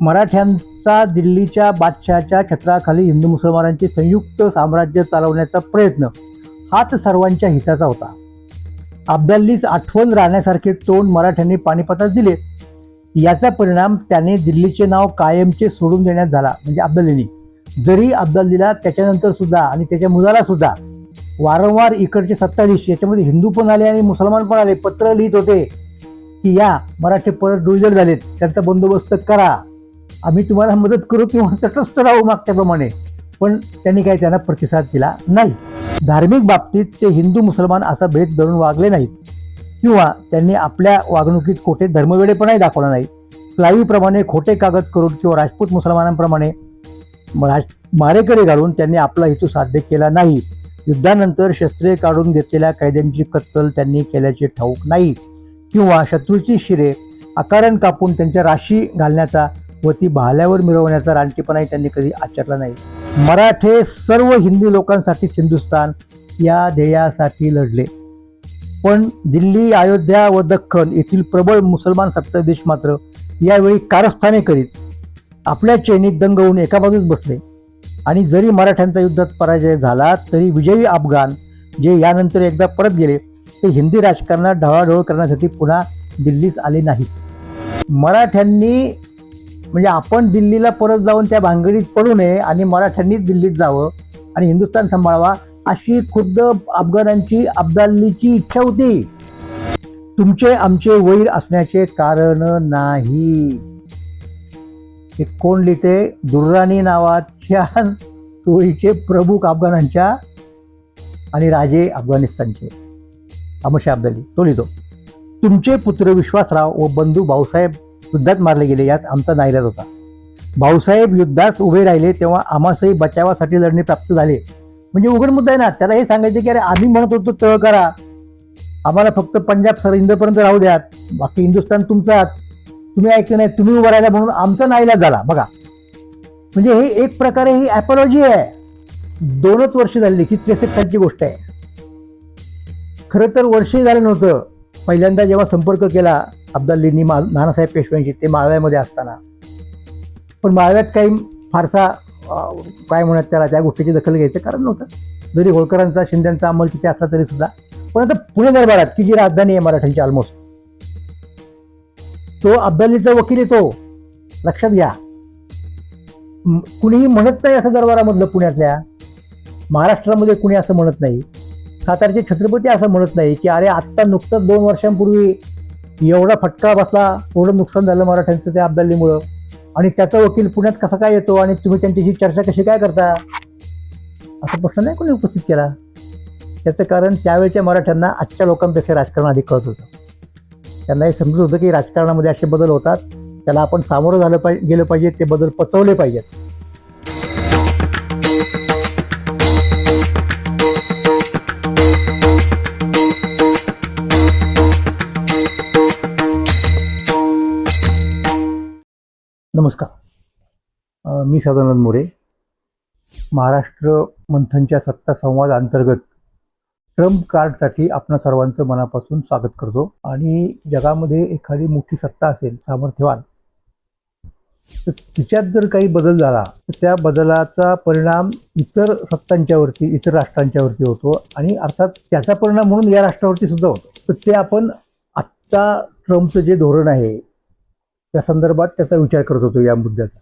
मराठ्यांचा दिल्लीच्या बादशहाच्या छत्राखाली हिंदू मुसलमानांचे संयुक्त साम्राज्य चालवण्याचा प्रयत्न हाच सर्वांच्या हिताचा होता. अब्दालीस आठवण राहण्यासारखे तोंड मराठ्यांनी पानिपतात दिले. याचा परिणाम त्याने दिल्लीचे नाव कायमचे सोडून देण्यात झाला म्हणजे अब्दालीनी. जरी अब्दालीला त्याच्यानंतर सुद्धा आणि त्याच्या मुलाला सुद्धा वारंवार इकडचे सत्ताधीश याच्यामध्ये हिंदू पण आले आणि मुसलमान पण आले पत्र लिहित होते की या मराठे परत डुजर झालेत त्यांचा बंदोबस्त करा. आम्ही तुम्हाला मदत करू किंवा तटस्थ राहू मागच्याप्रमाणे. पण त्यांनी काही त्यांना प्रतिसाद दिला नाही. धार्मिक बाबतीत ते हिंदू मुसलमान असा भेद धरून वागले नाहीत. किंवा त्यांनी आपल्या वागणुकीत खोटे धर्मवेडेपणाही दाखवला नाही. क्लाईप्रमाणे खोटे कागद करून किंवा राजपूत मुसलमानांप्रमाणे राज मारेकरी घालून त्यांनी आपला हेतू साध्य केला नाही. युद्धानंतर शस्त्रे काढून घेतलेल्या कैद्यांची कत्तल त्यांनी केल्याचे ठाऊक नाही. किंवा शत्रूची शिरे आकारण कापून त्यांच्या राशी घालण्याचा व ती भाल्यावर मिरवण्याचा रानटीपणाही त्यांनी कधी आचरला नाही. मराठे सर्व हिंदी लोकांसाठीच हिंदुस्थान या ध्येयासाठी लढले. पण दिल्ली अयोध्या व दख्खन येथील प्रबळ मुसलमान सत्ताधीश मात्र यावेळी कारस्थाने करीत आपल्या चैनीत दंग होऊन एका बाजूस बसले. आणि जरी मराठ्यांचा युद्धात पराजय झाला तरी विजयी अफगाण जे यानंतर एकदा परत गेले ते हिंदी राजकारणात ढवळाढवळ करण्यासाठी पुन्हा दिल्लीस आले नाहीत. मराठ्यांनी म्हणजे आपण दिल्लीला परत जाऊन त्या भानगडीत पडू नये आणि मराठ्यांनीच दिल्लीत जावं आणि हिंदुस्थान सांभाळावा अशी खुद्द अफगाणांची अब्दालीची इच्छा होती. तुमचे आमचे वैर असण्याचे कारण नाही. हे कोण लिहिते? दुर्राणी नावाच्या टोळीचे प्रमुख अफगाणांच्या आणि राजे अफगाणिस्तानचे. अमशा अब्दाली तो लिहितो. तुमचे पुत्र विश्वासराव व बंधू भाऊसाहेब युद्धात मारले गेले यात आमचा नाईलाज होता. भाऊसाहेब युद्धास उभे राहिले तेव्हा आम्हासही बचावासाठी लढणे प्राप्त झाले. म्हणजे उघड मुद्दा आहे ना त्याला हे सांगायचं की अरे आम्ही म्हणत होतो तळ करा. आम्हाला फक्त पंजाब सर इंदपर्यंत राहू द्यात. बाकी हिंदुस्थान तुमचाच. तुम्ही ऐकलं नाही तुम्ही उभं राहिला म्हणून आमचा नाईलाज झाला. बघा. म्हणजे हे एक प्रकारे ही ॲपॉलॉजी आहे. दोनच वर्ष झालेली ही त्रेसष्ट सालची गोष्ट आहे. खरं तर वर्षही झालं नव्हतं. पहिल्यांदा जेव्हा संपर्क केला अब्दालींनी मा नानासाहेब पेशव्यांशी ते माळव्यामध्ये असताना. पण माळव्यात काही फारसा काय म्हणत त्याला त्या गोष्टीची दखल घ्यायचं कारण नव्हतं. जरी होळकरांचा शिंद्यांचा अंमल तिथे असला तरी सुद्धा. पण आता पुणे दरबारात की जी राजधानी आहे मराठ्यांची ऑलमोस्ट तो अब्दालीचा वकील येतो. लक्षात घ्या. कुणीही म्हणत नाही असं दरबारामधलं पुण्यातल्या. महाराष्ट्रामध्ये कुणी असं म्हणत नाही. सातारचे छत्रपती असं म्हणत नाही की अरे आत्ता नुकतंच दोन वर्षांपूर्वी एवढा फटका बसला एवढं नुकसान झालं मराठ्यांचं त्या अब्दालीमुळं. आणि त्याचा वकील पुण्यात कसा काय येतो आणि तुम्ही त्यांच्याशी चर्चा कशी काय करता? असा प्रश्न नाही कोणी उपस्थित केला. त्याचं कारण त्यावेळच्या मराठ्यांना आजच्या लोकांपेक्षा राजकारण अधिक कळत होतं. त्यांना हे समजत होतं की राजकारणामध्ये असे बदल होतात. त्याला आपण सामोरं झालं पाहिजे गेलं पाहिजे ते बदल पचवले पाहिजेत. नमस्कार. मी सदानंद मोरे. महाराष्ट्र मंथनच्या सत्ता संवाद अंतर्गत ट्रम्प कार्डसाठी आपण सर्वांचं मनापासून स्वागत करतो. आणि जगामध्ये एखादी मोठी सत्ता असेल सामर्थ्यवान तर तिच्यात जर काही बदल झाला तर त्या बदलाचा परिणाम इतर सत्तांच्यावरती इतर राष्ट्रांच्यावरती होतो आणि अर्थात त्याचा परिणाम म्हणून या राष्ट्रावरती सुद्धा होतो. तर ते आपण आत्ता ट्रम्पचं जे धोरण आहे त्या संदर्भात त्याचा विचार करत होतो या मुद्द्याचा.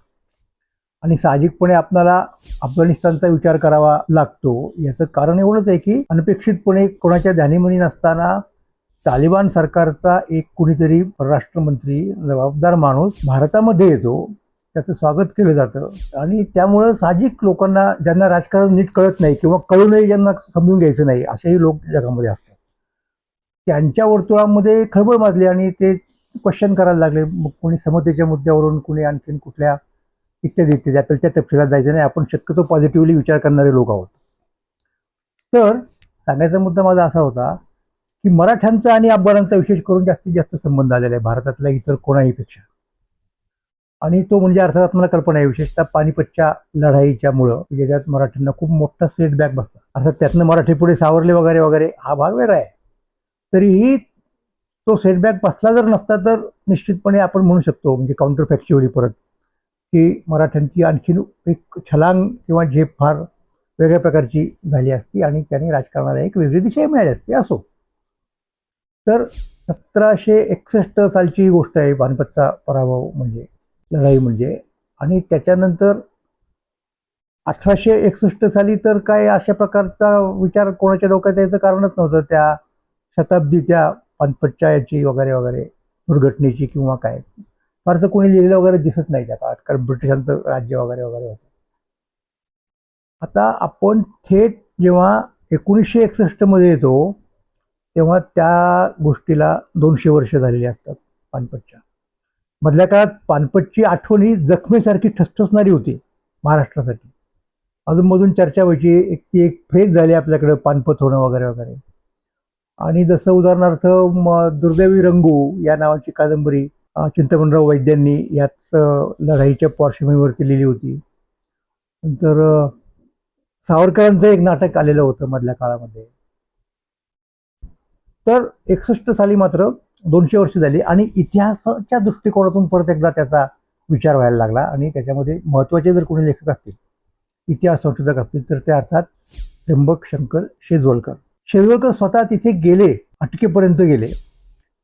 आणि साहजिकपणे आपणाला अफगाणिस्तानचा विचार करावा लागतो. याचं कारण एवढंच आहे की अनपेक्षितपणे कोणाच्या ध्यानीमनी नसताना तालिबान सरकारचा एक कुणीतरी परराष्ट्रमंत्री जबाबदार माणूस भारतामध्ये येतो. त्याचं स्वागत केलं जातं. आणि त्यामुळं साहजिक लोकांना ज्यांना राजकारण नीट कळत नाही किंवा कळूनही ज्यांना समजून घ्यायचं नाही असेही लोक जगामध्ये असतात. त्यांच्या वर्तुळामध्ये खळबळ माजली आणि ते क्वेश्चन करायला लागले. मग कोणी समतेच्या मुद्द्यावरून कोणी आणखीन कुठल्या इत्यादी इत्यादी. आपल्याला त्या तपशिलात जायचं नाही. आपण शक्यतो पॉझिटिव्हली विचार करणारे लोक आहोत. तर सांगायचा मुद्दा माझा असा होता की मराठ्यांचा आणि अफगाणांचा विशेष करून जास्तीत जास्त संबंध आलेला आहे. भारतातल्या इतर कोणाहीपेक्षा आणि तो म्हणजे अर्थात आपल्याला कल्पना आहे. विशेषतः पानिपतच्या लढाईच्यामुळं ज्याच्यात मराठ्यांना खूप मोठा सेटबॅक बसला. अर्थात त्यातनं मराठी पुढे सावरले वगैरे वगैरे हा भाग वेगळा आहे. तरीही तो सेटबॅक बसला जर नसता तर निश्चितपणे आपण म्हणू शकतो म्हणजे काउंटर फॅक्च्युअली परत. की मराठ्यांची आणखीन एक छलांग किंवा झेप फार वेगळ्या प्रकारची झाली असती आणि त्याने राजकारणाला एक वेगळी दिशा मिळाली असती असो. तर सतराशे एकसष्ट सालची ही गोष्ट आहे पानिपतचा पराभव म्हणजे लढाई म्हणजे. आणि त्याच्यानंतर अठराशे एकसष्ट साली तर काय अशा प्रकारचा विचार कोणाच्या डोक्यात यायचं कारणच नव्हतं. त्या शताब्दी त्या पानपतच्या वगैरे वगैरे दुर्घटनेची किंवा काय. फारसं कोणी लिहिलेलं वगैरे दिसत नाही त्या काळात कारण ब्रिटिशांचं राज्य वगैरे वगैरे होतं. आता आपण थेट जेव्हा एकोणीसशे एकसष्टमध्ये येतो तेव्हा त्या गोष्टीला दोनशे वर्ष झालेली असतात पानपतच्या. मधल्या काळात पानपतची आठवण ही जखमेसारखी ठसठसणारी होती महाराष्ट्रासाठी. अजूनमधून चर्चा व्हायची एक ती एक फ्रेज झाली आपल्याकडं पानपत होणं वगैरे वगैरे. आणि जसं उदाहरणार्थ म दुर्दैवी रंगू या नावाची कादंबरी चिंतामणराव वैद्यांनी याच लढाईच्या पार्श्वभूमीवरती लिहिली होती. नंतर सावरकरांचं एक नाटक आलेलं होतं मधल्या काळामध्ये. तर एकसष्ट साली मात्र दोनशे वर्ष झाली आणि इतिहासाच्या दृष्टिकोनातून परत एकदा त्याचा विचार व्हायला लागला आणि त्याच्यामध्ये महत्त्वाचे जर कोणी लेखक असतील इतिहास संशोधक असतील तर ते अर्थात त्र्यंबक शंकर शेजवलकर. शेजवलकर स्वतः तिथे गेले अटकेपर्यंत गेले.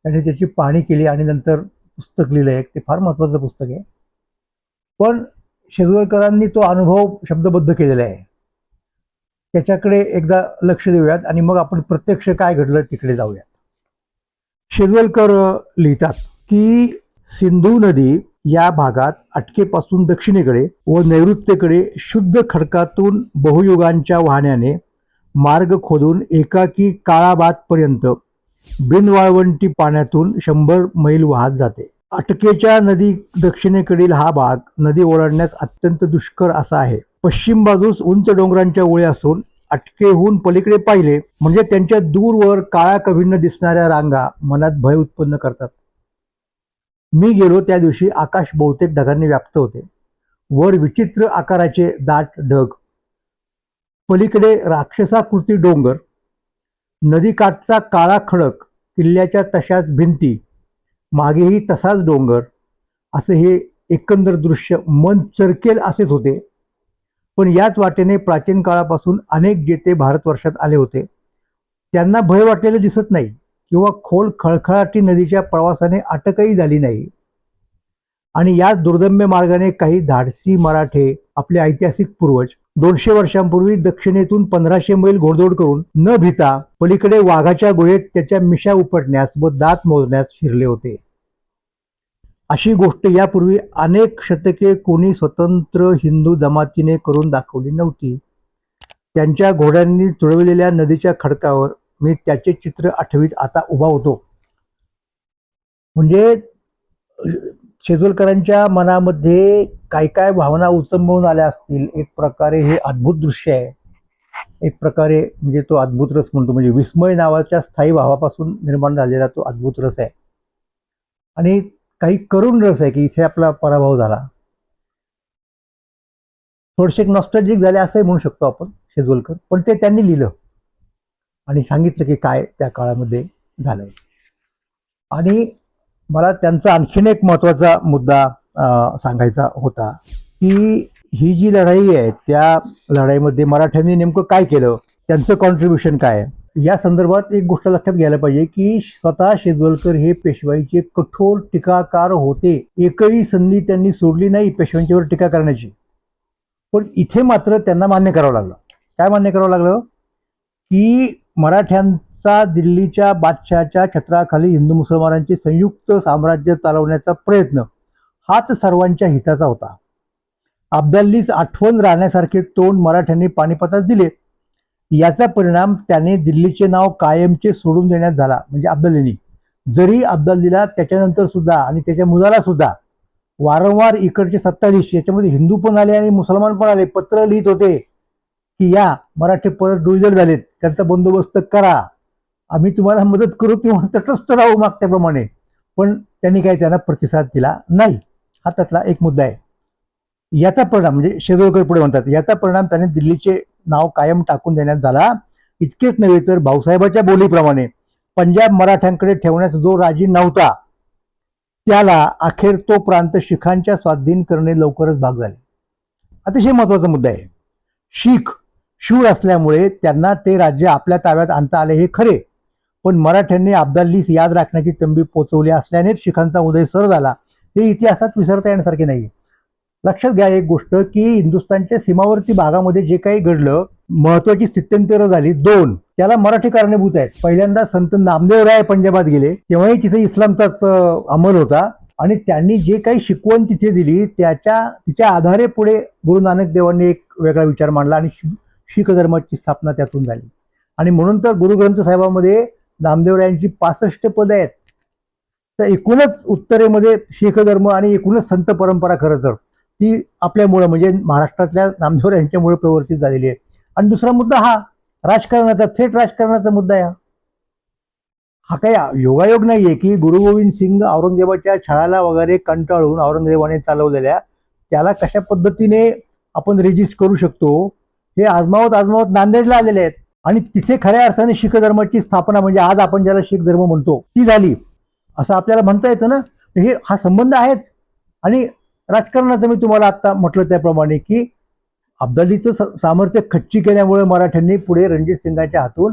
त्याने त्याची पाहणी केली आणि नंतर पुस्तक लिहिलं आहे ते फार महत्त्वाचं पुस्तक आहे. पण शेजवलकरांनी तो अनुभव शब्दबद्ध केलेला आहे. त्याच्याकडे एकदा लक्ष देऊयात आणि मग आपण प्रत्यक्ष काय घडलं तिकडे जाऊयात. शेजवलकर लिहितात की सिंधू नदी या भागात अटकेपासून दक्षिणेकडे व नैऋत्येकडे शुद्ध खडकातून बहुयुगांच्या वाहण्याने मार्ग खोदून एकाकी काळाबादपर्यंत बिनवाळवंटी पाण्यातून शंभर मैल वाहत जाते. अटकेच्या नदी दक्षिणेकडील हा भाग नदी ओलांडण्यास अत्यंत दुष्कर असा आहे. पश्चिम बाजूस उंच डोंगरांच्या ओळी असून अटकेहून पलीकडे पाहिले म्हणजे त्यांच्या दूरवर काळ्या कभिन्न दिसणाऱ्या रांगा मनात भय उत्पन्न करतात. मी गेलो त्या दिवशी आकाश बहुतेक ढगांनी व्याप्त होते. वर विचित्र आकाराचे दाट ढग पलीकडे राक्षसाकृती डोंगर नदीकाठचा काळा खडक किल्ल्याच्या तशाच भिंती मागेही तसाच डोंगर असे हे एकंदर दृश्य मन चरकेल असेच होते. पण याच वाटेने प्राचीन काळापासून अनेक जेते भारतवर्षात आले होते. त्यांना भय वाटलेलं दिसत नाही किंवा खोल खळखळाटी नदीच्या प्रवासाने अटकही झाली नाही. आणि याच दुर्दम्य मार्गाने काही धाडसी मराठे आपले ऐतिहासिक पूर्वज दोनशे वर्षांपूर्वी दक्षिणेतून पंधराशे मैल घोडदौड करून न भिता पलीकडे वाघाच्या गोळेत त्याच्या मिशा उपटण्यास व दात मोजण्यास शिरले होते. अशी गोष्ट यापूर्वी अनेक शतके कोणी स्वतंत्र हिंदू जमातीने करून दाखवली नव्हती. त्यांच्या घोड्यांनी तुळवलेल्या नदीच्या खडकावर मी त्याचे चित्र आठवीत आता उभा होतो. म्हणजे शेजवलकरांच्या मनामध्ये काय काय भावना उचंबळून आल्या असतील एक प्रकारे हे अद्भुत दृश्य आहे. एक प्रकारे म्हणजे तो अद्भुत रस म्हणतो म्हणजे विस्मय नावाच्या स्थायी भावापासून निर्माण झालेला तो अद्भुत रस आहे. आणि काही करुण रस आहे की इथे आपला पराभव झाला. थोडेसे नॉस्टॅजिक झाले असंही म्हणू शकतो आपण शेजवलकर पण ते त्यांनी लिहिलं आणि सांगितलं की काय त्या काळामध्ये झालं आणि मला त्यांचा आणखीन एक महत्त्वाचा मुद्दा सांगायचा होता की ही जी लढाई आहे त्या लढाईमध्ये मराठ्यांनी नेमकं काय केलं? त्यांचं कॉन्ट्रीब्युशन काय आहे? या संदर्भात एक गोष्ट लक्षात घ्यायला पाहिजे की स्वतः शेजवलकर हे पेशवाईचे कठोर टीकाकार होते. एकही संधी त्यांनी सोडली नाही पेशव्यांच्यावर टीका करण्याची. पण इथे मात्र त्यांना मान्य करावं लागलं. काय मान्य करावं लागलं? की मराठ्यां चा दिल्लीच्या बादशहाच्या छत्राखाली हिंदू मुसलमानांचे संयुक्त साम्राज्य चालवण्याचा प्रयत्न हाच सर्वांच्या हिताचा होता. अब्दालीच आठवण राहण्यासारखे तोंड मराठ्यांनी पानिपतात दिले. याचा परिणाम त्याने दिल्लीचे नाव कायमचे सोडून देण्यात झाला म्हणजे अब्दालीनी जरी अब्दालीला त्याच्यानंतर सुद्धा आणि त्याच्या मुलाला सुद्धा वारंवार इकडचे सत्ताधीश याच्यामध्ये हिंदू पण आले आणि मुसलमान पण आले पत्र लिहित होते की या मराठे परत डुईजर झालेत त्यांचा बंदोबस्त करा. आम्ही तुम्हाला मदत करू किंवा तटस्थ राहू मागत्याप्रमाणे. पण त्यांनी काही त्यांना प्रतिसाद दिला नाही. हा त्यातला एक मुद्दा आहे. याचा परिणाम म्हणजे शेजोळकर पुढे म्हणतात याचा परिणाम त्याने दिल्लीचे नाव कायम टाकून देण्यात झाला. इतकेच नव्हे तर भाऊसाहेबाच्या बोलीप्रमाणे पंजाब मराठ्यांकडे ठेवण्यास जो राजी नव्हता त्याला अखेर तो प्रांत शिखांच्या स्वाधीन करणे लवकरच भाग झाले. अतिशय महत्त्वाचा मुद्दा आहे. शीख शूर असल्यामुळे त्यांना ते राज्य आपल्या ताब्यात आणता आले हे खरे. पण मराठ्यांनी अब्दालीस याद राखण्याची तंबी पोचवली असल्यानेच शिखांचा उदय सर झाला. हे इतिहासात विसरता येण्यासारखे नाही लक्षात घ्या एक गोष्ट की हिंदुस्थानच्या सीमावर्ती भागामध्ये जे काही घडलं महत्वाची स्थित्यंतरं झाली दोन. त्याला मराठी कारणीभूत आहेत. पहिल्यांदा संत नामदेवराय पंजाबात गेले तेव्हाही तिथे इस्लामचाच अमल अंमल होता. आणि त्यांनी जे काही शिकवण तिथे दिली त्याच्या तिच्या आधारे पुढे गुरु नानक देवांनी एक वेगळा विचार मांडला आणि शीख धर्माची स्थापना त्यातून झाली. आणि म्हणून तर गुरु ग्रंथ नामदेव नामदेवरायांची पासष्ट पदं आहेत. तर एकूणच उत्तरेमध्ये शीख धर्म आणि एकूणच संत परंपरा खरं तर. ती आपल्यामुळं म्हणजे महाराष्ट्रातल्या नामदेव यांच्यामुळे प्रवर्तित झालेली आहे. आणि दुसरा मुद्दा हा राजकारणाचा थेट राजकारणाचा मुद्दा आहे हा. हा काही योगायोग नाहीये की गुरु गोविंद सिंग औरंगजेबाच्या छळाला वगैरे कंटाळून औरंगजेबाने चालवलेल्या त्याला कशा पद्धतीने आपण रेजिस्ट करू शकतो हे आजमावत आजमावत नांदेडला आलेले आहेत. आणि तिथे खऱ्या अर्थाने शीख धर्माची स्थापना म्हणजे आज आपण ज्याला शीख धर्म म्हणतो ती झाली. असं आपल्याला म्हणता येतं ना? हे हा संबंध आहेच. आणि राजकारणाचं मी तुम्हाला आत्ता म्हटलं त्याप्रमाणे की अब्दालीचं स- सामर्थ्य खच्ची केल्यामुळे मराठ्यांनी पुढे रणजित सिंगाच्या हातून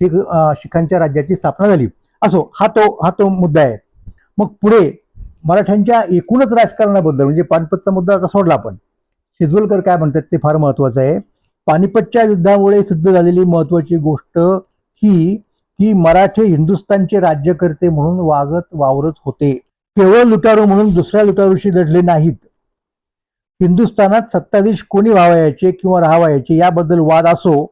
शीख शिखांच्या राज्याची स्थापना झाली. असो हा तो हा तो मुद्दा आहे. मग पुढे मराठ्यांच्या एकूणच राजकारणाबद्दल म्हणजे पानपतचा मुद्दा आता सोडला आपण. शिजवलकर काय म्हणतात ते फार महत्वाचं आहे. पानिपतच्या युद्धामुळे सिद्ध झालेली महत्वाची गोष्ट ही की मराठे हिंदुस्थानचे राज्यकर्ते म्हणून वागत वावरत होते. केवळ लुटारू म्हणून दुसऱ्या लुटारूशी लढले नाहीत. हिंदुस्थानात सत्ताधीश कोणी व्हावयाचे किंवा राहावायचे याबद्दल वाद असो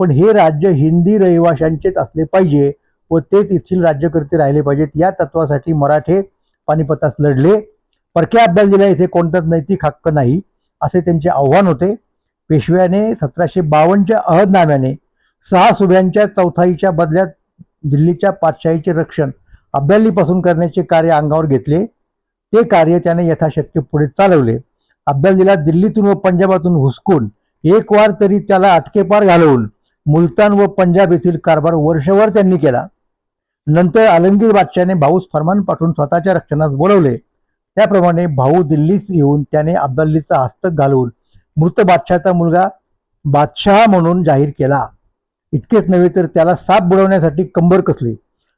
पण हे राज्य हिंदी रहिवाशांचेच असले पाहिजे व तेच येथील राज्यकर्ते राहिले पाहिजेत. या तत्वासाठी मराठे पानिपतास लढले. परक्या अभ्यास दिला येथे कोणताच नैतिक हक्क नाही असे त्यांचे आव्हान होते. पेशव्याने सतराशे बावन्नच्या अहदनाम्याने सहा सुभ्यांच्या चौथाईच्या बदल्यात दिल्लीच्या पातशाहीचे रक्षण अब्दालीपासून करण्याचे कार्य अंगावर घेतले. ते कार्य त्याने यथाशक्य पुढे चालवले. अब्दालीला दिल्लीतून व पंजाबातून हुसकून एक वार तरी त्याला अटकेपार घालवून मुलतान व पंजाब येथील कारभार वर्षभर त्यांनी केला. नंतर आलमगीर बादशाने भाऊस फरमान पाठवून स्वतःच्या रक्षणास बोलवले. त्याप्रमाणे भाऊ दिल्लीस येऊन त्याने अब्दालीचा हस्तक घालवून मृत बादशाचा मुलगा बादशहा म्हणून जाहीर केला. इतकेच नव्हे तर त्याला साप बुडवण्यासाठी कंबर कसली?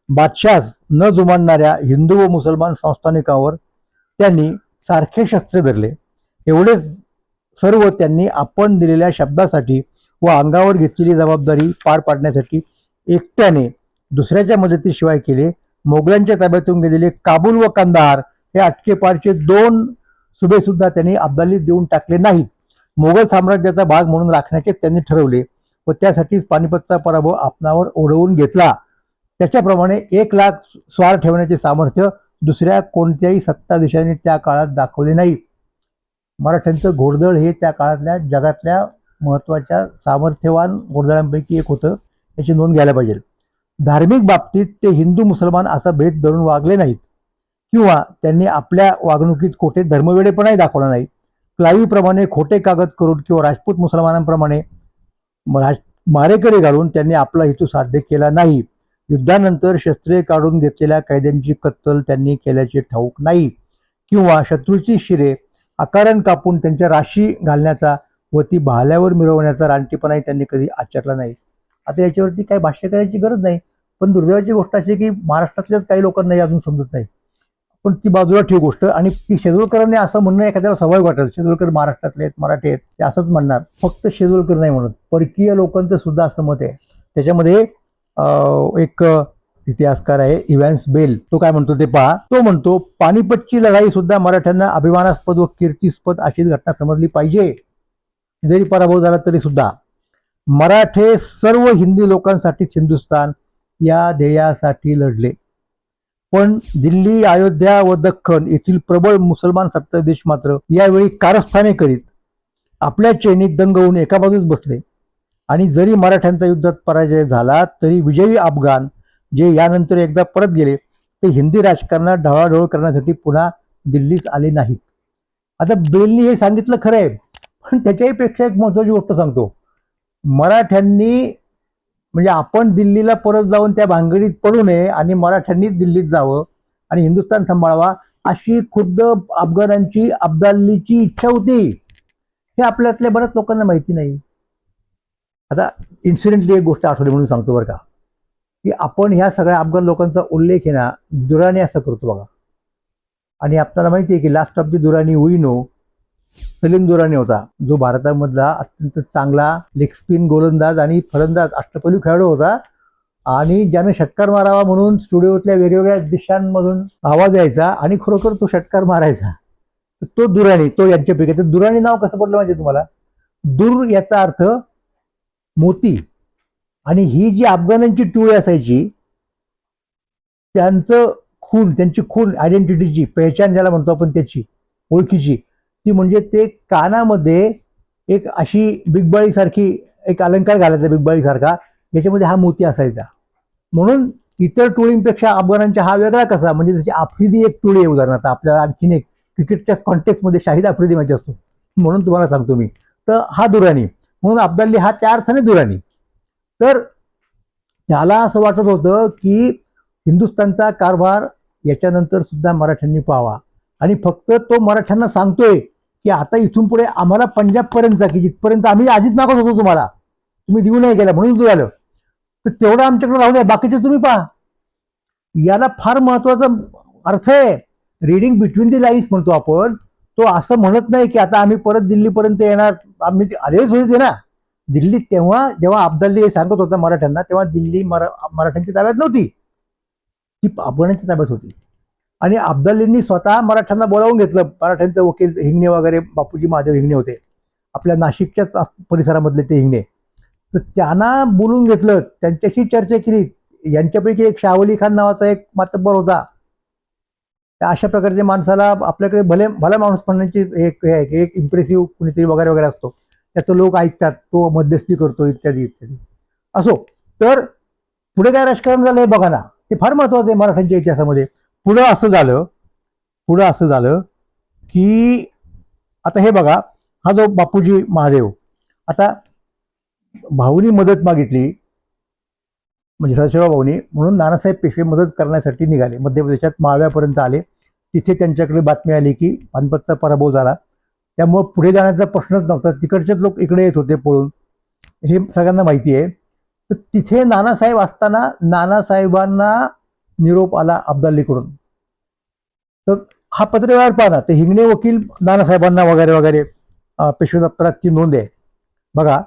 बादशास न जुमानणाऱ्या हिंदू व मुसलमान संस्थानिकावर त्यांनी सारखे शस्त्र धरले. एवढेच सर्व त्यांनी आपण दिलेल्या शब्दासाठी व अंगावर घेतलेली जबाबदारी पार पाडण्यासाठी एकट्याने दुसऱ्याच्या मदतीशिवाय केले. मोगलांच्या ताब्यातून गेलेले काबूल व कंदाहार हे अटकेपारचे दोन सुभेसुद्धा त्यांनी अब्दालीत देऊन टाकले नाहीत. मोगल साम्राज्याचा भाग म्हणून राखण्याचे त्यांनी ठरवले व त्यासाठीच पानिपतचा पराभव आपणावर ओढवून घेतला. त्याच्याप्रमाणे एक लाख स्वार ठेवण्याचे सामर्थ्य दुसऱ्या कोणत्याही सत्ताधीशाने त्या काळात दाखवले नाही. मराठ्यांचं घोडदळ हे त्या काळातल्या जगातल्या महत्त्वाच्या सामर्थ्यवान घोडदळांपैकी एक होतं याची नोंद घ्यायला पाहिजे. धार्मिक बाबतीत ते हिंदू मुसलमान असा भेद धरून वागले नाहीत. किंवा त्यांनी आपल्या वागणुकीत कोठे धर्मवेडेपणाही दाखवला नाही. क्लाईप्रमाणे खोटे कागद करून किंवा राजपूत मुसलमानांप्रमाणे म- राज मारेकरी घालून त्यांनी आपला हेतू साध्य केला नाही. युद्धानंतर शस्त्रे काढून घेतलेल्या कैद्यांची कत्तल त्यांनी केल्याचे ठाऊक नाही. किंवा शत्रूची शिरे आकारण कापून त्यांच्या राशी घालण्याचा व ती भाल्यावर मिरवण्याचा रानटीपणाही त्यांनी कधी आचरला नाही. आता याच्यावरती काही भाष्य करायची गरज नाही. पण दुर्दैवाची गोष्ट अशी की महाराष्ट्रातल्याच काही लोकांनाही अजून समजत नाही. पण ती बाजूला ठेव गोष्ट. आणि ती शेजवळकरांनी असं म्हणणं एखाद्याला सवय वाटेल शेजवळकर महाराष्ट्रातले आहेत मराठी आहेत ते असंच म्हणणार. फक्त शेजवळकर नाही म्हणत परकीय लोकांचं सुद्धा असं मत आहे. त्याच्यामध्ये एक इतिहासकार आहे इव्हॅन्स बेल. तो काय म्हणतो ते पहा. तो म्हणतो पानिपतची लढाई सुद्धा मराठ्यांना अभिमानास्पद व कीर्तिस्पद अशीच घटना समजली पाहिजे. जरी पराभव झाला तरी सुद्धा. मराठे सर्व हिंदी लोकांसाठीच हिंदुस्थान या ध्येयासाठी लढले. पण दिल्ली अयोध्या व दख्खन येथील प्रबळ मुसलमान सत्ताधीश मात्र यावेळी कारस्थाने करीत आपल्या चैनीत दंग होऊन एका बाजूस बसले. आणि जरी मराठ्यांचा युद्धात पराजय झाला तरी विजयी अफगाण जे यानंतर एकदा परत गेले ते हिंदी राजकारणात ढवळाढवळ करण्यासाठी पुन्हा दिल्लीस आले नाहीत. आता बेलनी हे सांगितलं खरं आहे पण त्याच्याहीपेक्षा एक महत्वाची गोष्ट सांगतो. मराठ्यांनी म्हणजे आपण दिल्लीला परत जाऊन त्या भानगडीत पडू नये आणि मराठ्यांनीच दिल्लीत जावं आणि हिंदुस्थान सांभाळावा अशी खुद्द अफगाणांची अब्दालीची इच्छा होती. हे आपल्यातल्या बऱ्याच लोकांना माहिती नाही. आता इन्सिडेंटली एक गोष्ट आठवली म्हणून सांगतो बरं का. की आपण ह्या सगळ्या अफगाण लोकांचा उल्लेख आहे ना दुराणी असं करतो बघा. आणि आपल्याला माहिती आहे की लास्ट ऑफ दी दुराणी होईनो सलीम दुराणी होता जो भारतामधला अत्यंत चांगला लेग स्पिन गोलंदाज आणि फलंदाज अष्टपैलू खेळाडू होता. आणि ज्यानं षटकार मारावा म्हणून स्टुडिओतल्या वेगवेगळ्या दिशांमधून आवाज यायचा आणि खरोखर तो षटकार मारायचा. तर तो दुराणी तो यांच्यापैकी. तर दुराणी नाव कसं पडलं माहिती तुम्हाला? दूर याचा अर्थ मोती. आणि ही जी अफगाणांची टोळी असायची त्यांचं खून त्यांची खून आयडेंटिटीची पहिचान ज्याला म्हणतो आपण त्याची ओळखीची ती म्हणजे ते कानामध्ये एक अशी बिगबाळीसारखी एक अलंकार घालायचा बिगबाळीसारखा ज्याच्यामध्ये हा मोती असायचा. म्हणून इतर टोळींपेक्षा अफगाणांच्या हा वेगळा कसा म्हणजे जशी आफ्रिदी एक टोळी आहे उदाहरणार्थ आपल्याला आणखीन एक क्रिकेटच्या कॉन्टेक्समध्ये शाहिद आफ्रिदी मॅच असतो म्हणून तुम्हाला सांगतो मी. तर हा दुराणी म्हणून अब्दाली हा त्या अर्थाने दुराणी. तर त्याला असं वाटत होतं की हिंदुस्थानचा कारभार याच्यानंतर सुद्धा मराठ्यांनी पाहावा. आणि फक्त तो मराठ्यांना सांगतोय की आता इथून पुढे आम्हाला पंजाबपर्यंत जा की जिथपर्यंत आम्ही आधीच मागत होतो तुम्हाला. तुम्ही देऊ नाही गेला म्हणून झालं. तर तेवढं आमच्याकडे राहू द्या बाकीचे तुम्ही पहा. याला फार महत्त्वाचा अर्थ आहे. रिडिंग बिटवीन दी लाईन्स म्हणतो आपण. तो असं म्हणत नाही की आता आम्ही परत दिल्लीपर्यंत येणार. आम्ही आलेच होते ना. दिल्लीत तेव्हा जेव्हा अब्दाली हे सांगत होता मराठ्यांना तेव्हा दिल्ली मरा मराठ्यांच्या ताब्यात नव्हती. ती अफगाणांच्या ताब्यात होती. आणि अब्दालींनी स्वतः मराठ्यांना बोलावून घेतलं. मराठ्यांचे वकील हिंगणे वगैरे बापूजी महादेव हिंगणे होते. आपल्या नाशिकच्याच परिसरामधले ते हिंगणे. तर त्यांना बोलून घेतलं. त्यांच्याशी चर्चा केली. यांच्यापैकी एक शाहवली खान नावाचा एक मातब्बर होता. त्या अशा प्रकारच्या माणसाला आपल्याकडे भले भला माणूस म्हणण्याची एक हे आहे की एक इम्प्रेसिव्ह कुणीतरी वगैरे वगैरे असतो. त्याचं लोक ऐकतात. तो मध्यस्थी करतो इत्यादी इत्यादी. असो. तर पुढे काय राजकारण झालं हे बघा ना. ते फार महत्वाचं आहे मराठ्यांच्या इतिहासामध्ये. पुढं असं झालं पुढं असं झालं की आता हे बघा हा जो बापूजी महादेव आता भाऊनी मदत मागितली म्हणजे सदाशिवराव भाऊनी म्हणून नानासाहेब पेशवे मदत करण्यासाठी निघाले. मध्य प्रदेशात माळव्यापर्यंत आले. तिथे त्यांच्याकडे बातमी आली की पानपतचा पराभव झाला. त्यामुळं पुढे जाण्याचा प्रश्नच नव्हता. तिकडचेच लोक इकडे येत होते पळून. हे सगळ्यांना माहिती आहे. तर तिथे नानासाहेब असताना नानासाहेबांना निरोप आला अब्दालीकडून. तर हा पत्रव्यवहार पाहता ते हिंगणे वकील नानासाहेबांना वगैरे वगैरे अं, ती नोंद आहे. बघा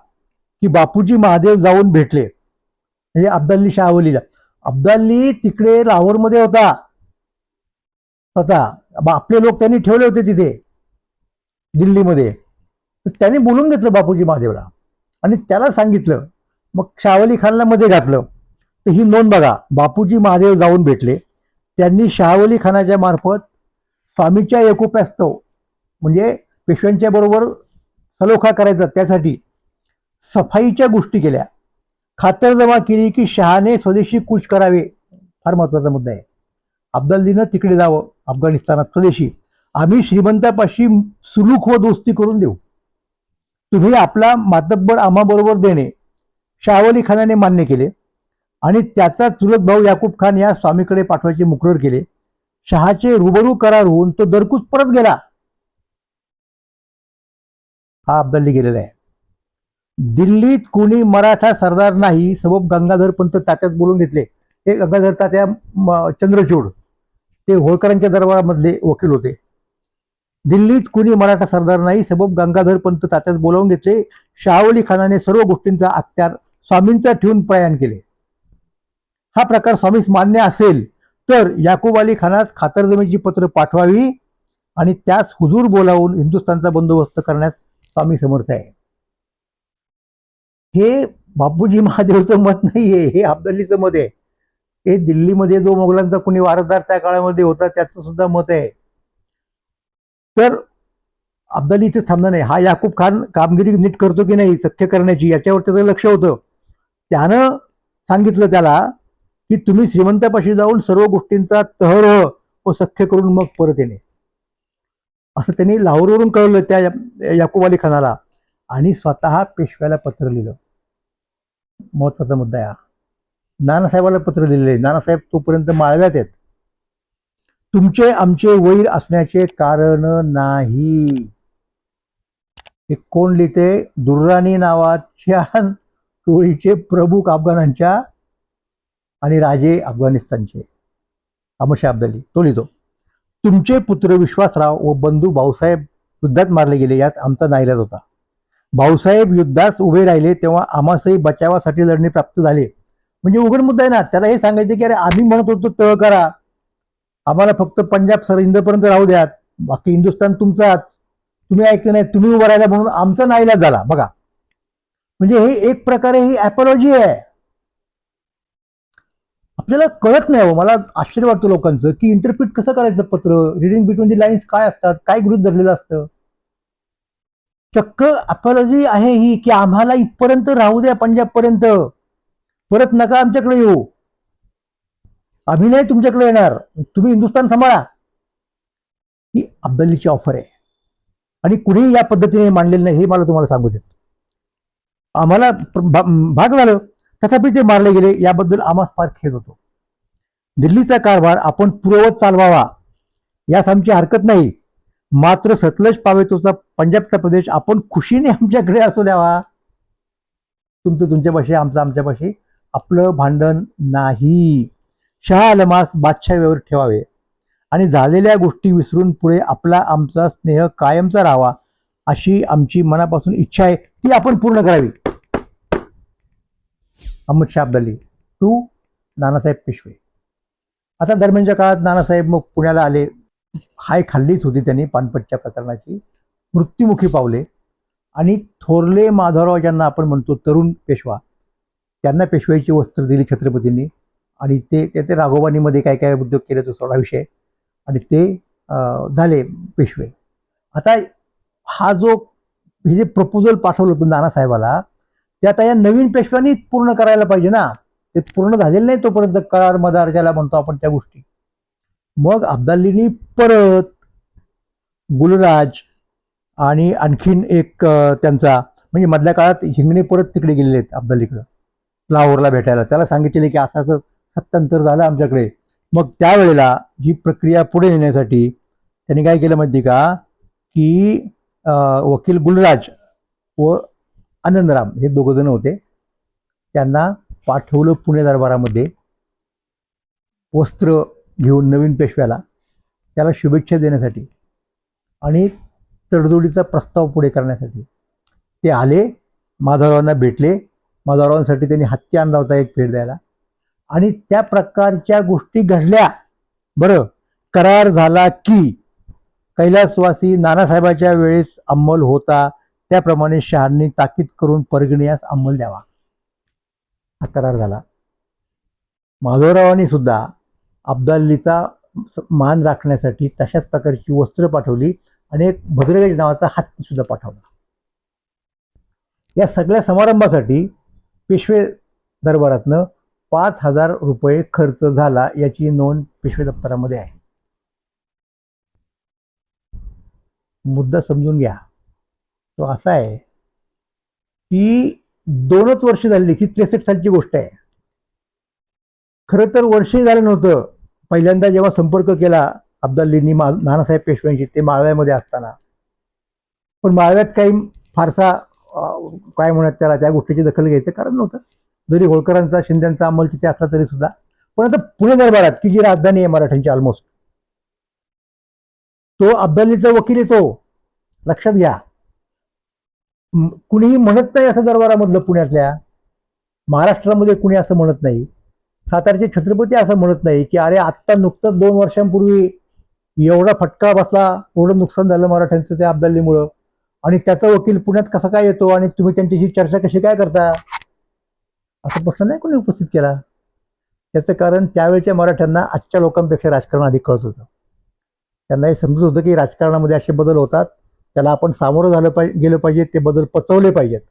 की बापूजी महादेव जाऊन भेटले. म्हणजे अब्दाली शाहवलीला अब्दाली तिकडे लाहोरमध्ये होता. स्वतः. बा- आपले लोक त्यांनी ठेवले होते तिथे. दिल्लीमध्ये. तर त्यांनी बोलून घेतलं बापूजी महादेवला. आणि त्याला सांगितलं. मग शाहवली खानला मध्ये घातलं. तर ही नोंद बघा. बापूजी महादेव जाऊन भेटले. त्यांनी शहावली खानाच्या मार्फत स्वामीच्या एकोप्यास्तव म्हणजे पेशव्यांच्या बरोबर सलोखा करायचा त्यासाठी सफाईच्या गोष्टी केल्या. खातरजमा केली की शहाने स्वदेशी कूच करावे फार महत्त्वाचा मुद्दा आहे. अब्दालीनं तिकडे जावं अफगाणिस्तानात स्वदेशी. आम्ही श्रीमंतापाशी सुलूक व दोस्ती करून देऊ. तुम्ही आपला मातब्बर आम्हाबरोबर देणे शाहवली खानाने मान्य केले. आणि त्याचा चुलत भाऊ याकूब खान या स्वामीकडे पाठवायचे मुकरर केले शहाचे रुबरू करार होऊन तो दरकूच परत गेला. हा अब्दाली गेलेला आहे. दिल्लीत कोणी मराठा सरदार नाही सबब गंगाधर पंत तात्यात बोलून घेतले. हे गंगाधर तात्या चंद्रचूड ते होळकरांच्या दरबारामधले वकील होते. दिल्लीत कुणी मराठा सरदार नाही सबब गंगाधर पंत तात्यात बोलावून घेतले. शाहवली खानाने सर्व गोष्टींचा अख्त्यार स्वामींचा ठेवून प्रयाण केले. हा प्रकार स्वामीस मान्य असेल तर याकूब अली खानास खातरजमीची पत्र पाठवावी आणि त्यास हुजूर बोलावून हिंदुस्थानचा बंदोबस्त करण्यास स्वामी समर्थ आहे. हे बापूजी महादेवचं मत नाहीये हे अब्दलीचं मत आहे. हे दिल्लीमध्ये जो मोगलांचा कुणी वारसदार त्या काळामध्ये होता त्याचं सुद्धा मत आहे. तर अब्दाली इथे नाही. हा याकूब खान कामगिरी नीट करतो की नाही सख्य करण्याची याच्यावर त्याचं लक्ष होतं. त्यानं सांगितलं त्याला की तुम्ही श्रीमंतापाशी जाऊन सर्व गोष्टींचा तहरह व सख्य करून मग परत येणे. असं त्यांनी लाहोरवरून कळवलं त्या याकूब अली खानाला आणि स्वतः पेशव्याला पत्र लिहिलं. महत्त्वाचा मुद्दा आहे नानासाहेबाला पत्र लिहिलेलं आहे. नानासाहेब तोपर्यंत माळव्यात आहेत. तुमचे आमचे वैर असण्याचे कारण नाही. हे कोण लिहिते? दुर्राणी नावाच्या टोळीचे प्रमुख अफगाणांच्या आणि राजे अफगाणिस्तानचे. अमशा अब्दाली तो लिहितो तुमचे पुत्र विश्वासराव व बंधू भाऊसाहेब युद्धात मारले गेले यात आमचा नाईलाज होता. भाऊसाहेब युद्धास उभे राहिले तेव्हा आम्हासही बचावासाठी लढणे प्राप्त झाले. म्हणजे उघड मुद्दा आहे ना त्याला हे सांगायचं की अरे आम्ही म्हणत होतो तळ करा. आम्हाला फक्त पंजाब सर इंदपर्यंत राहू द्यात. बाकी हिंदुस्थान तुमचाच. तुम्ही ऐकलं नाही तुम्ही उभं राहिला म्हणून आमचा नाईलाज झाला. बघा. म्हणजे हे एक प्रकारे ही ॲपॉलॉजी आहे. आपल्याला कळत नाही हो. मला आश्चर्य वाटतं लोकांचं की इंटरप्रिट कसं करायचं पत्र? रिडिंग बिटवीन दी लाईन्स काय असतात? काय गृहित धरलेलं असतं? चक्क अपॉलॉजी आहे ही की आम्हाला इथपर्यंत राहू द्या पंजाबपर्यंत. परत नका आमच्याकडे येऊ. आम्ही नाही तुमच्याकडे येणार. तुम्ही हिंदुस्थान सांभाळा. ही अब्दलीची ऑफर आहे. आणि कुणीही या पद्धतीने मांडलेलं नाही हे मला तुम्हाला सांगू देत. आम्हाला भाग झालं. तथापि ते मारले गेले याबद्दल आम्हास फार खेद होतो. दिल्लीचा कारभार आपण पूर्ववत चालवावा यास आमची हरकत नाही. मात्र सतलज पावेतोचा पंजाबचा प्रदेश आपण खुशीने आमच्याकडे असू द्यावा. तुमचं तुमच्यापाशी आमचं आमच्यापाशी आपलं भांडण नाही. शहा अलमास बादशाहीवर ठेवावे आणि झालेल्या गोष्टी विसरून पुढे आपला आमचा स्नेह कायमचा राहावा अशी आमची मनापासून इच्छा आहे ती आपण पूर्ण करावी. अहमद अब्दाली टू नानासाहेब पेशवे. आता दरम्यानच्या काळात नानासाहेब मग पुण्याला आले. हाय खाल्लीच होती त्यांनी पानपटच्या प्रकरणाची. मृत्युमुखी पावले. आणि थोरले माधवराव ज्यांना आपण म्हणतो तरुण पेशवा त्यांना पेशवाईची वस्त्र दिली छत्रपतींनी. आणि ते ते ते राघोबानीमध्ये काय काय उद्योग केले तो सोडा विषय. आणि ते झाले पेशवे. आता हा जो हे जे प्रपोजल पाठवलं होतं नानासाहेबाला ते आता या नवीन पेशव्यांनी पूर्ण करायला पाहिजे ना. ते पूर्ण झालेलं नाही तोपर्यंत करार मदार ज्याला म्हणतो आपण त्या गोष्टी. मग अब्दालीनी परत गुलराज आणि आणखीन एक त्यांचा म्हणजे मधल्या काळात हिंगणे परत तिकडे गेलेले आहेत अब्दालीकडं. लाहोरला भेटायला. त्याला सांगितले की असं असं सत्तांतर झालं आमच्याकडे. मग त्यावेळेला ही प्रक्रिया पुढे नेण्यासाठी त्यांनी काय केलं माहिती का? की वकील गुलराज व आनंदराम हे दोघंजण होते. त्यांना पाठवलं पुणे दरबारामध्ये वस्त्र घेऊन नवीन पेशव्याला. त्याला शुभेच्छा देण्यासाठी आणि तडजोडीचा प्रस्ताव पुढे करण्यासाठी. ते आले माधवरावांना भेटले. माधवरावांसाठी त्यांनी हत्ती आणला होता एक भेट द्यायला. आणि त्या प्रकारच्या गोष्टी घडल्या. बरं करार झाला की कैलासवासी नानासाहेबाच्या वेळेस अंमल होता. त्याप्रमाणे शहांनी ताकीद करून परगणीयास अंमल द्यावा. हा करार झाला. माधवरावांनी सुद्धा अब्दालीचा मान राखण्यासाठी तशाच प्रकारची वस्त्र पाठवली आणि एक भद्रगज नावाचा हत्ती सुद्धा पाठवला. या सगळ्या समारंभासाठी पेशवे दरबारातनं पाच हजार रुपये खर्च झाला याची नोंद पेशवे दप्तरामध्ये आहे. मुद्दा समजून घ्या. तो असा आहे की दोनच वर्ष झालेली ती त्रेसष्ट सालची गोष्ट आहे. खरं तर वर्षही झालं नव्हतं. पहिल्यांदा जेव्हा संपर्क केला अब्दालींनी मा नानासाहेब पेशव्यांशी ते माळव्यामध्ये असताना. पण माळव्यात काही फारसा काय म्हणत त्याला त्या गोष्टीची दखल घ्यायचं कारण नव्हतं. जरी होळकरांचा शिंद्यांचा अंमल तिथे असला तरी सुद्धा. पण आता पुणे दरबारात की जी राजधानी आहे मराठ्यांची ऑलमोस्ट तो अब्दालीचा वकील येतो लक्षात घ्या. कुणीही म्हणत नाही असं दरबारामधलं पुण्यातल्या. महाराष्ट्रामध्ये कुणी असं म्हणत नाही. सातारचे छत्रपती असं म्हणत नाही की अरे आत्ता नुकतंच दोन वर्षांपूर्वी एवढा फटका बसला एवढं नुकसान झालं मराठ्यांचं त्या अब्दालीमुळं. आणि त्याचा वकील पुण्यात कसा काय येतो आणि तुम्ही त्यांच्याशी चर्चा कशी काय करता? असा प्रश्न नाही कोणी उपस्थित केला. त्याचं कारण त्यावेळच्या मराठ्यांना आजच्या लोकांपेक्षा राजकारण अधिक कळत होतं. त्यांना हे समजत होतं की राजकारणामध्ये असे बदल होतात. त्याला आपण सामोरं झालं पाहिजे गेलं पाहिजे ते बदल पचवले पाहिजेत.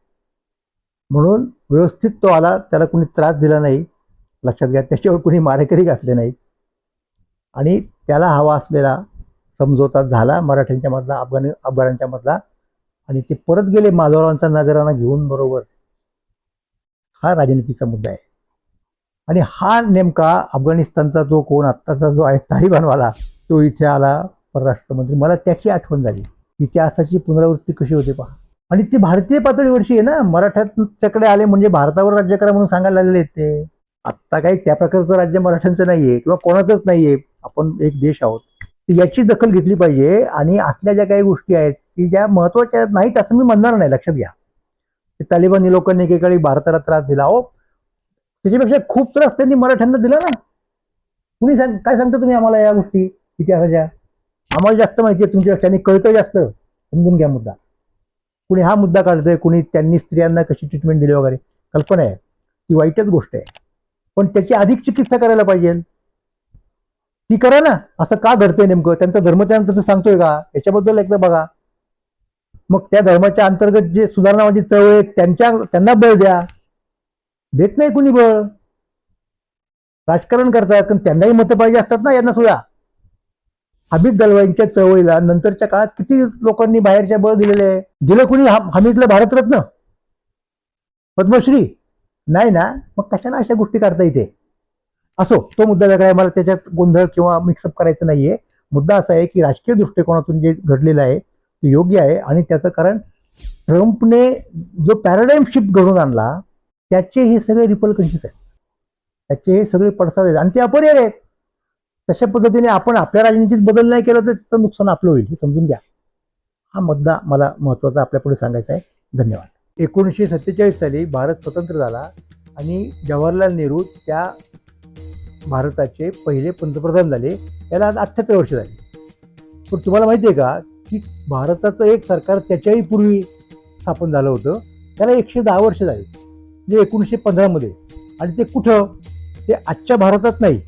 म्हणून व्यवस्थित तो आला त्याला कुणी त्रास दिला नाही. लक्षात घ्या त्याच्यावर कुणी मारेकरी घातले नाहीत. आणि त्याला हवा असलेला समझोता झाला मराठ्यांच्या मधला अफगाणी अफगाणांच्या मधला. आणि ते परत गेले माधवरावांचा नजराना घेऊन बरोबर. हा राजनीतीचा मुद्दा आहे. आणि हा नेमका अफगाणिस्तानचा जो कोण आत्ताचा जो आहे तालिबानवाला तो इथे आला परराष्ट्रमंत्री मला त्याची आठवण झाली. इतिहासाची पुनरावृत्ती कशी होते पहा. आणि ती भारतीय पातळीवरची आहे ना मराठ्यांच्याकडे आले म्हणजे भारतावर राज्य करा म्हणून सांगायला लागलेले आहेत ते आत्ता काही त्या प्रकारचं राज्य मराठ्यांचं नाहीये किंवा कोणाचंच नाही आहे आपण एक देश आहोत. याची दखल घेतली पाहिजे आणि असल्या ज्या काही गोष्टी आहेत की ज्या महत्त्वाच्या नाहीत असं मी म्हणणार नाही. लक्षात घ्या. तालिबानी लोकांनी एकेकाळी भारताला त्रास दिला. हो. त्याच्यापेक्षा खूप त्रास त्यांनी मराठ्यांना दिला ना. कुणी सांग काय सांगता तुम्ही आम्हाला या गोष्टी इतिहासाच्या? आम्हाला जास्त माहिती आहे तुमच्यापेक्षा आणि कळतं जास्त. समजून घ्या मुद्दा. कुणी हा मुद्दा काढतोय कुणी त्यांनी स्त्रियांना कशी ट्रीटमेंट दिली वगैरे. कल्पना आहे. ती वाईटच गोष्ट आहे. पण त्याची अधिक चिकित्सा करायला पाहिजे. ती करा ना. असं का घडतंय नेमकं? त्यांचा धर्म त्यानंतर सांगतोय का? याच्याबद्दल एकदा बघा. मग त्या धर्माच्या अंतर्गत जे सुधारणावादी चळवळ आहेत त्यांच्या त्यांना बळ द्या. देत नाही कुणी बळ. राजकारण करतात कारण त्यांनाही मतं पाहिजे असतात ना यांना सुद्धा. हमीद दलवाईंच्या चळवळीला नंतरच्या काळात किती लोकांनी बाहेरच्या बळ दिलेले आहे? दिलं कुणी? हम- हमीदला भारतरत्न. पद्मश्री. नाही ना? मग कशाला अशा गोष्टी करता येते असो तो मुद्दा वेगळा आहे. मला त्याच्यात गोंधळ किंवा मिक्सअप करायचं नाहीये. मुद्दा असा आहे की राजकीय दृष्टिकोनातून जे घडलेलं आहे ते योग्य आहे. आणि त्याचं कारण ट्रम्पने जो पॅराडाईम शिफ्ट घडून आणला त्याचे हे सगळे रिपल रिपलकन्शीस आहेत? त्याचे हे सगळे पडसाद आहेत. आणि ते अपरिहार आहेत. तशा पद्धतीने आपण आपल्या राजनीतीत बदल नाही केला तर त्याचं नुकसान आपलं होईल हे समजून घ्या. हा मुद्दा मला महत्त्वाचा आपल्यापुढे सांगायचा आहे. धन्यवाद. एकोणीसशे सत्तेचाळीस साली भारत स्वतंत्र झाला आणि जवाहरलाल नेहरू त्या भारताचे पहिले पंतप्रधान झाले. याला आज अठ्ठ्याहत्तर वर्ष झाली. पण तुम्हाला माहिती आहे का की भारताचं एक सरकार त्याच्याही पूर्वी स्थापन झालं होतं. त्याला एकशे दहा वर्ष झाली. म्हणजे एकोणीसशे पंधरामध्ये. आणि ते कुठं? ते आजच्या भारतात नाही.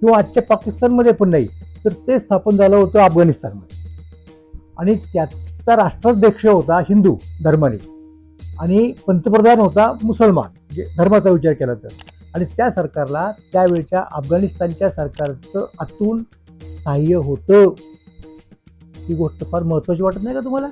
किंवा आजच्या पाकिस्तानमध्ये पण नाही तर ते स्थापन झालं होतं अफगाणिस्तानमध्ये. आणि त्याचा राष्ट्राध्यक्ष होता हिंदू धर्माने. आणि पंतप्रधान होता मुसलमान म्हणजे धर्माचा विचार केला तर. आणि त्या सरकारला त्यावेळच्या अफगाणिस्तानच्या सरकारचं आतून सहाय्य होतं. ही गोष्ट फार महत्त्वाची वाटत नाही का तुम्हाला?